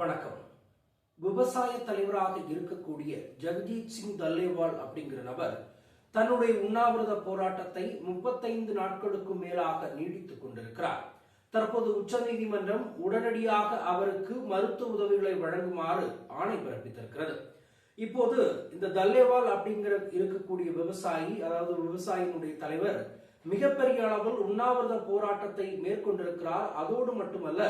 வணக்கம். விவசாய தலைவராக இருக்கக்கூடிய ஜெகஜீத் சிங் தல்லேவால் அப்படிங்கிற நபர் தன்னுடைய உண்ணாவிரத போராட்டத்தை முப்பத்தைந்து நாட்களுக்கு மேலாக நீடித்துக் கொண்டிருக்கிறார். தற்போது உச்சநீதிமன்றம் உடனடியாக அவருக்கு மருத்துவ உதவிகளை வழங்குமாறு ஆணை பிறப்பித்திருக்கிறது. இப்போது இந்த தல்லேவால் அப்படிங்கிற இருக்கக்கூடிய விவசாயி அதாவது விவசாயியினுடைய தலைவர் மிகப்பெரிய அளவில் உண்ணாவிரத போராட்டத்தை மேற்கொண்டிருக்கிறார். அதோடு மட்டுமல்ல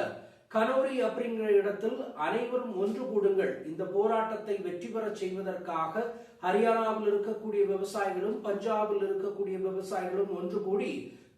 கனோரி அப்படிங்கிற இடத்தில் அனைவரும் ஒன்று கூடுங்கள். இந்த போராட்டத்தை வெற்றி பெறச் செய்வதற்காக ஹரியானாவில் இருக்கக்கூடிய விவசாயிகளும் பஞ்சாபில் இருக்கக்கூடிய விவசாயிகளும் ஒன்று கூடி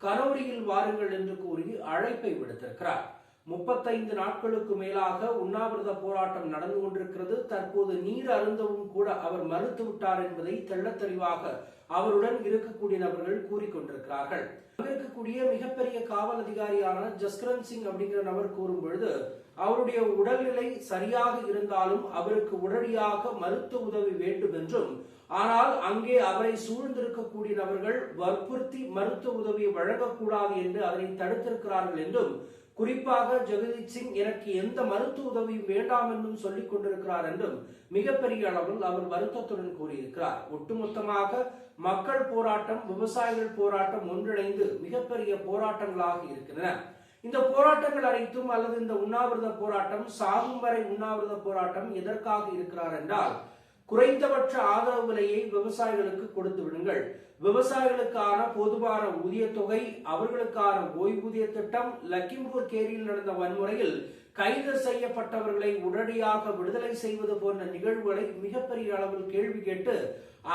கனோரியில் வாருங்கள் என்று கூறி அழைப்பை விடுத்திருக்கிறார். முப்பத்தைந்து நாட்களுக்கு மேலாக உண்ணாவிரத போராட்டம் நடந்து கொண்டிருக்கிறது. தற்போது நீர் அருந்தவும் கூட அவர் மறுத்து விட்டார் என்பதை தெள்ளத்தெளிவாக அவருடன் இருக்கக்கூடிய நபர்கள் கூறிக்கொண்டிருக்கிறார்கள். இருக்கக்கூடிய மிகப்பெரிய காவல் அதிகாரியான ஜஸ்கரன் சிங் அப்படிங்கிற நபர் கூறும் பொழுது அவருடைய உடல்நிலை சரியாக இருந்தாலும் அவருக்கு உடனடியாக மருத்துவ உதவி வேண்டும் என்றும் ஆனால் அங்கே அவரை சூழ்ந்திருக்கக்கூடிய நபர்கள் வற்புறுத்தி மருத்துவ உதவியை வழங்கக்கூடாது என்று அதனை தடுத்திருக்கிறார்கள் என்றும் குறிப்பாக ஜெகதீப் சிங் எனக்கு எந்த மருத்துவ உதவியும் வேண்டாம் என்றும் சொல்லிக் கொண்டிருக்கிறார் என்றும் மிகப்பெரிய அளவில் அவர் வருத்தத்துடன் கூறியிருக்கிறார். ஒட்டுமொத்தமாக மக்கள் போராட்டம் விவசாயிகள் போராட்டம் ஒன்றிணைந்து மிகப்பெரிய போராட்டங்களாக இருக்கின்றன. இந்த போராட்டங்கள் அனைத்தும் அல்லது இந்த உண்ணாவிரத போராட்டம் சாகும் வரை உண்ணாவிரத போராட்டம் எதற்காக இருக்கிறார் என்றால் குறைந்தபட்ச ஆதரவு விலையை விவசாயிகளுக்கு கொடுத்து விடுங்கள். விவசாயிகளுக்கான பொதுவான ஊதிய தொகை அவர்களுக்கான ஓய்வூதிய திட்டம் லக்கிம்பூர் கேரியில் நடந்த வன்முறையில் கைது செய்யப்பட்டவர்களை உடனடியாக விடுதலை செய்வது போன்ற நிகழ்வுகளை மிகப்பெரிய அளவில் கேள்வி கேட்டு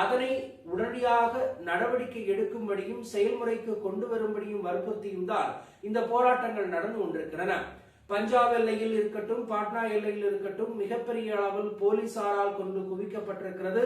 அதனை உடனடியாக நடவடிக்கை எடுக்கும்படியும் செயல்முறைக்கு கொண்டு வரும்படியும் வற்புறுத்தியும் தான் இந்த போராட்டங்கள் நடந்து கொண்டிருக்கின்றன. பஞ்சாப் எல்லையில் இருக்கட்டும் பாட்னா எல்லையில் இருக்கட்டும் மிகப்பெரிய அளவில் போலீசாரால் கொண்டு குவிக்கப்பட்டிருக்கிறது.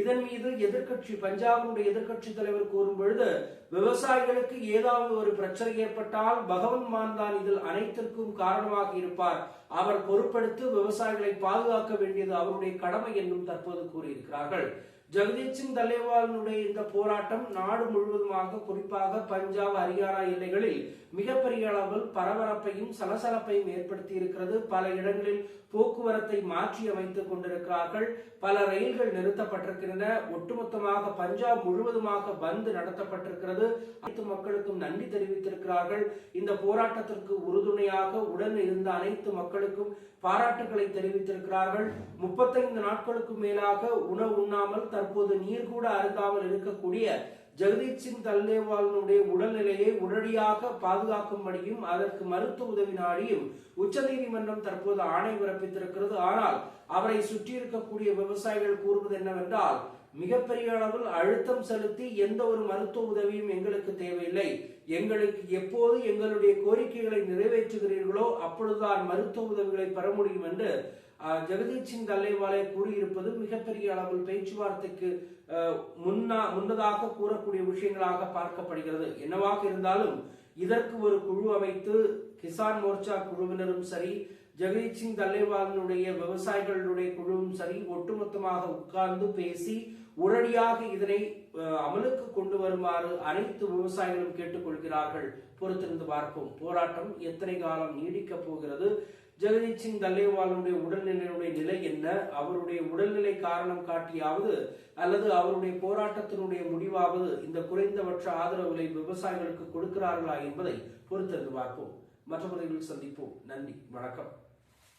இதன் மீது எதிர்கட்சி பஞ்சாபினுடைய எதிர்கட்சி தலைவர் கூறும் பொழுது விவசாயிகளுக்கு ஏதாவது ஒரு பிரச்சனை ஏற்பட்டால் பகவன் மான் தான் இதில் அனைத்திற்கும் காரணமாக இருப்பார். அவர் பொறுப்பெடுத்து விவசாயிகளை பாதுகாக்க வேண்டியது அவருடைய கடமை என்றும் தற்போது கூறியிருக்கிறார்கள். ஜெகதீப் சிங் தலேவாலினுடைய இந்த போராட்டம் நாடு முழுவதுமாக குறிப்பாக பஞ்சாப் ஹரியானா எல்லைகளில் மிகப்பெரிய அளவில் பரபரப்பையும் சலசலப்பையும் ஏற்படுத்தி இருக்கிறது. பல இடங்களில் போக்குவரத்தை மாற்றி அமைத்துக் கொண்டிருக்கிறார்கள். பல ரயில்கள் நிறுத்தப்பட்டிருக்கின்றன. ஒட்டுமொத்தமாக பஞ்சாப் முழுவதுமாக பந்து நடத்தப்பட்டிருக்கிறது. அனைத்து மக்களுக்கும் நன்றி தெரிவித்திருக்கிறார்கள். இந்த போராட்டத்திற்கு உறுதுணையாக உடன் இருந்த அனைத்து மக்களுக்கும் பாராட்டுகளை தெரிவித்திருக்கிறார்கள். முப்பத்தைந்து நாட்களுக்கு மேலாக உணவு உண்ணாமல் தற்போது நீர் கூட அருந்தாமல் இருக்கக்கூடிய ஜெகதீப் சிங் தல்லேவாலனுடைய உடல்நிலையை உடனடியாக பாதுகாக்கும்படியும் அதற்கு மருத்துவ உதவி நாடியும் உச்சநீதிமன்றம் தற்போது ஆணை பிறப்பித்திருக்கிறது. ஆனால் அவரை சுற்றியிருக்கக்கூடிய விவசாயிகள் கூறுவது என்னவென்றால் மிகப்பெரிய அளவில் அழுத்தம் செலுத்தி எந்த ஒரு மருத்துவ உதவியும் எங்களுக்கு தேவையில்லை. எங்களுக்கு எப்போது எங்களுடைய கோரிக்கைகளை நிறைவேற்றுகிறீர்களோ அப்பொழுதுதான் மருத்துவ உதவிகளை பெற முடியும் என்று ஜெகதீப் சிங் கூறியிருப்பது மிகப்பெரிய அளவில் பேச்சுவார்த்தைக்கு முன்னா முன்னதாக கூறக்கூடிய விஷயங்களாக பார்க்கப்படுகிறது. என்னவாக இருந்தாலும் இதற்கு ஒரு குழு அமைத்து கிசான் மோர்ச்சா குழுவினரும் சரி ஜெகதீப் சிங் தல்லேவாலினுடைய விவசாயிகளுடைய குழுவும் சரி ஒட்டுமொத்தமாக உட்கார்ந்து பேசி உடனடியாக இதனை அமலுக்கு கொண்டு வருமாறு அனைத்து விவசாயிகளும் கேட்டுக்கொள்கிறார்கள். பொறுத்திருந்து பார்ப்போம். போராட்டம் எத்தனை காலம் நீடிக்கப் போகிறது? ஜெகதீப் சிங் தல்லேவாலுடைய உடல்நிலையுடைய நிலை என்ன? அவருடைய உடல்நிலை காரணம் காட்டியாவது அல்லது அவருடைய போராட்டத்தினுடைய முடிவாவது இந்த குறைந்தபட்ச ஆதரவுகளை விவசாயிகளுக்கு கொடுக்கிறார்களா என்பதை பொறுத்திருந்து பார்ப்போம். மற்ற சந்திப்போம். நன்றி. வணக்கம்.